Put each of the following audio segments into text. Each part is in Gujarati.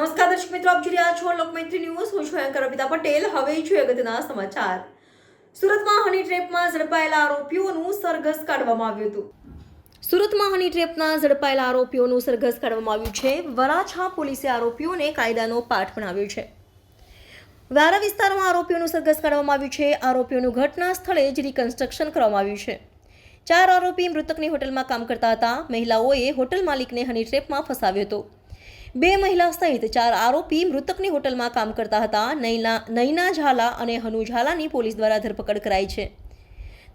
નમસ્કાર દર્શક મિત્રો, આપ જોઈ રહ્યા છો લોકમૈત્રી ન્યૂઝ. હું છું એન્કર અમિતા પટેલ. હવે જોઈએ અગત્યના સમાચાર. સુરતમાં હની ટ્રેપમાં ઝડપાયેલા આરોપીઓનું સરઘસ કાઢવામાં આવ્યું હતું. સુરતમાં હની ટ્રેપના ઝડપાયેલા આરોપીઓનું સરઘસ કાઢવામાં આવ્યું છે. વરાછા પોલીસે આરોપીઓને કાયદાનો પાઠ ભણાવ્યો છે. વારા વિસ્તારમાં આરોપીઓનું સરઘસ કાઢવામાં આવ્યું છે. આરોપીઓનું ઘટના સ્થળે જ રિકન્સ્ટ્રક્શન કરવામાં આવ્યું છે. ચાર આરોપી મૃતકની હોટલમાં કામ કરતા હતા. મહિલાઓએ હોટલ માલિકને હની ટ્રેપમાં ફસાવ્યો હતો. બે મહિલા સહિત ચાર આરોપી મૃતકની હોટલમાં કામ કરતા હતા. નૈના નૈના ઝાલા અને હનુ ઝાલાની પોલીસ દ્વારા ધરપકડ કરાઈ છે.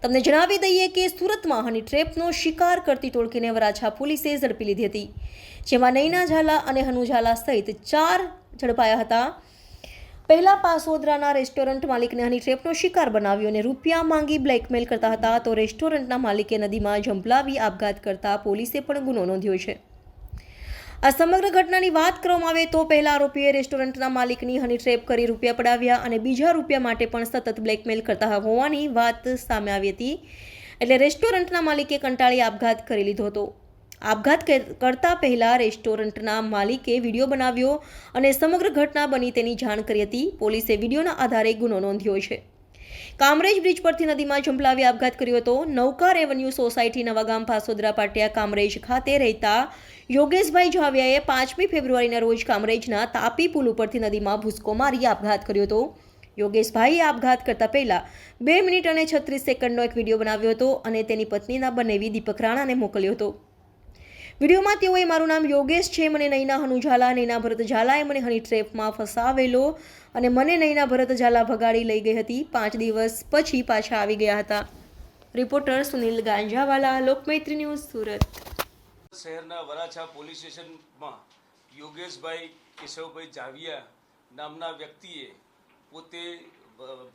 તમને જણાવી દઈએ કે સુરતમાં હની ટ્રેપનો શિકાર કરતી ટોળકીને વરાછા પોલીસે ઝડપી લીધી હતી. જેમાં નૈના ઝાલા અને હનુ ઝાલા સહિત ચાર ઝડપાયા હતા. પહેલા પાસોદરાના રેસ્ટોરન્ટ માલિકને હની ટ્રેપનો શિકાર બનાવ્યો અને રૂપિયા માંગી બ્લેકમેલ કરતા હતા, તો રેસ્ટોરન્ટના માલિકે નદીમાં ઝંપલાવી આપઘાત કરતા પોલીસે પણ ગુનો નોંધ્યો છે. આ સમગ્ર ઘટનાની વાત કરવામાં આવે તો પહેલા આરોપીએ રેસ્ટોરન્ટના માલિકની હની ટ્રેપ કરી રૂપિયા પડાવ્યા અને બીજા રૂપિયા માટે પણ સતત બ્લેકમેલ કરતા હોવાની વાત સામે આવી હતી. એટલે રેસ્ટોરન્ટના માલિકે કંટાળી આપઘાત કરી લીધો હતો. આપઘાત કર- કરતા પહેલા રેસ્ટોરન્ટના માલિકે વીડિયો બનાવ્યો અને સમગ્ર ઘટના બની તેની જાણ કરી હતી. પોલીસે વિડીયોના આધારે ગુનો નોંધ્યો છે. કામરેજ બ્રિજ પરથી નદીમાં ઝંપલાવી આપઘાત કર્યો હતો. નૌકા રેવન્યુ સોસાયટી નવાગામ પાસોદરા પાટિયા કામરેજ ખાતે રહેતા યોગેશભાઈ જાવિયાએ પાંચમી ફેબ્રુઆરીના રોજ કામરેજના તાપી પુલ ઉપરથી નદીમાં ભૂસકો મારી આપઘાત કર્યો હતો. યોગેશભાઈએ આપઘાત કરતા પહેલા બે મિનિટ અને છત્રીસ સેકન્ડનો એક વીડિયો બનાવ્યો હતો અને તેની પત્નીના બનેવી દીપક રાણાને મોકલ્યો હતો. વિડીયોમાં તેઓએ મારું નામ યોગેશ છે, મને નૈના હનુ ઝાલા, નૈના ભરત ઝાલાએ મને હની ટ્રેપમાં ફસાવેલો અને મને નૈના ભરત ઝાલા ભગાડી લઈ ગઈ હતી. પાંચ દિવસ પછી પાછા આવી ગયા હતા. Reporter Sunil Ganjawala, Lokmaitri news Surat. શહેરના વરાછા પોલીસ સ્ટેશનમાં યોગેશભાઈ કેશવભાઈ જાવિયા નામના વ્યક્તિએ પોતે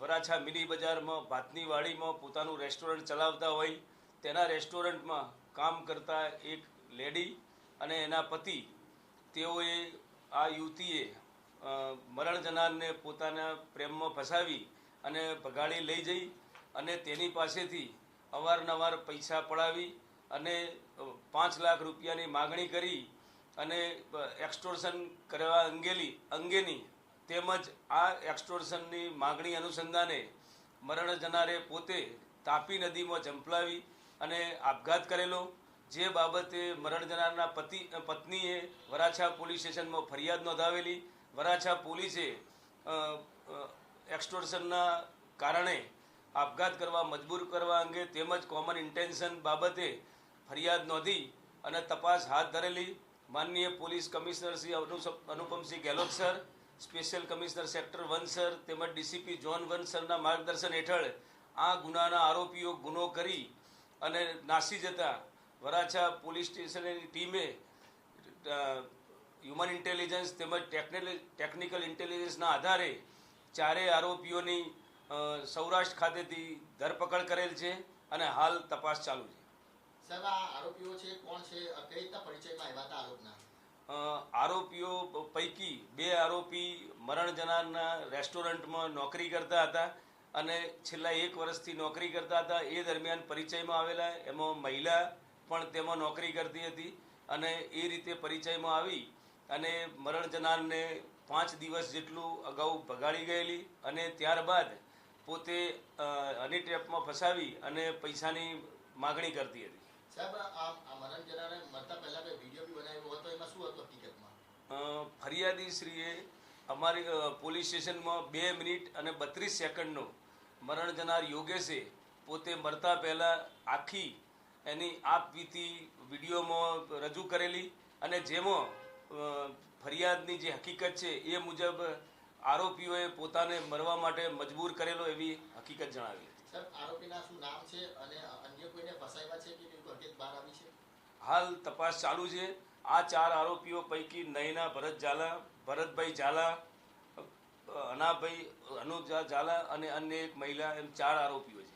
વરાછા મિની બજારમાં, ભાતની વાડીમાં પોતાનું રેસ્ટોરન્ટ ચલાવતા હોય, તેના રેસ્ટોરન્ટમાં કામ કરતા એક લેડી અને એના પતિ, તેઓએ આ યુવતીએ મરણ જનારને પોતાના પ્રેમમાં ફસાવી અને ભગાડી લઈ જઈ અને તેની પાસેથી અવારનવાર પૈસા પડાવી અને પાંચ લાખ રૂપિયાની માગણી કરી અને એક્સટોર્શન કરવા અંગેલી, અંગેની તેમજ આ એક્સટોર્શનની માગણી અનુસંધાને મરણ જનારે પોતે તાપી નદીમાં ઝંપલાવી અને આપઘાત કરેલો. જે બાબતે મરણ જનારના પતિ પત્નીએ વરાછા પોલીસ સ્ટેશનમાં ફરિયાદ નોંધાવેલી. વરાછા પોલીસે એક્સટોર્શનના કારણે આપઘાત કરવા, મજબૂર કરવા અંગે તેમજ કોમન ઇન્ટેન્શન બાબતે ફરિયાદ નોંધી અને તપાસ હાથ ધરેલી. માનનીય police commissioner Shri Anupamsinh Gehlot sir, special commissioner sector one sir તેમજ ડીસીપી જોન વન સરના માર્ગદર્શન હેઠળ આ ગુનાના આરોપીઓ ગુનો કરી અને નાસી જતા વરાછા પોલીસ સ્ટેશનની ટીમે હ્યુમન ઇન્ટેલિજન્સ તેમજ ટેકનિકલ ઇન્ટેલિજન્સના આધારે ચારેય આરોપીઓની સૌરાષ્ટ્ર ખાતેથી ધરપકડ કરેલ છે અને હાલ તપાસ ચાલુ છે. સાહેબ આ આરોપીઓ છે કોણ છે કઈ રીતના પરિચયમાં આવ્યા હતા આરોપના? આરોપીઓ પૈકી બે આરોપી મરણ જનારના રેસ્ટોરન્ટમાં નોકરી કરતા હતા અને છેલ્લા એક વર્ષથી નોકરી કરતા હતા. એ દરમિયાન પરિચયમાં આવેલા એમાં મહિલા પણ તેમાં નોકરી કરતી હતી અને એ રીતે પરિચયમાં આવી અને મરણ જનારને પાંચ દિવસ જેટલું અગાઉ ભગાડી ગયેલી અને ત્યારબાદ પોતે હની ટ્રેપમાં ફસાવી અને પૈસાની માગણી કરતી હતી. ફરિયાદી આ આ મરણ જનારે મરતા પહેલા કોઈ વીડિયો બી બનાવ્યો હતો એમાં શું હતું હકીકતમાં? અ, ફરિયાદીશ્રીએ અમારી પોલીસ સ્ટેશનમાં બે મિનિટ અને બત્રીસ સેકન્ડનો મરણ જનાર યોગેશે પોતે મરતા પહેલાં આખી એની આપવીતી વિડીયોમાં રજૂ કરેલી અને જેમાં ફરિયાદની જે હકીકત છે એ મુજબ આરોપીઓએ પોતાને મરવા માટે મજબૂર કરેલો એવી હકીકત જણાવી હતી. હાલ તપાસ ચાલુ છે. આ ચાર આરોપીઓ પૈકી નયના ભરત ઝાલા ભરતભાઈ ઝાલા અનાભાઈ અનુજા ઝાલા અને અન્ય એક મહિલા એમ ચાર આરોપીઓ છે.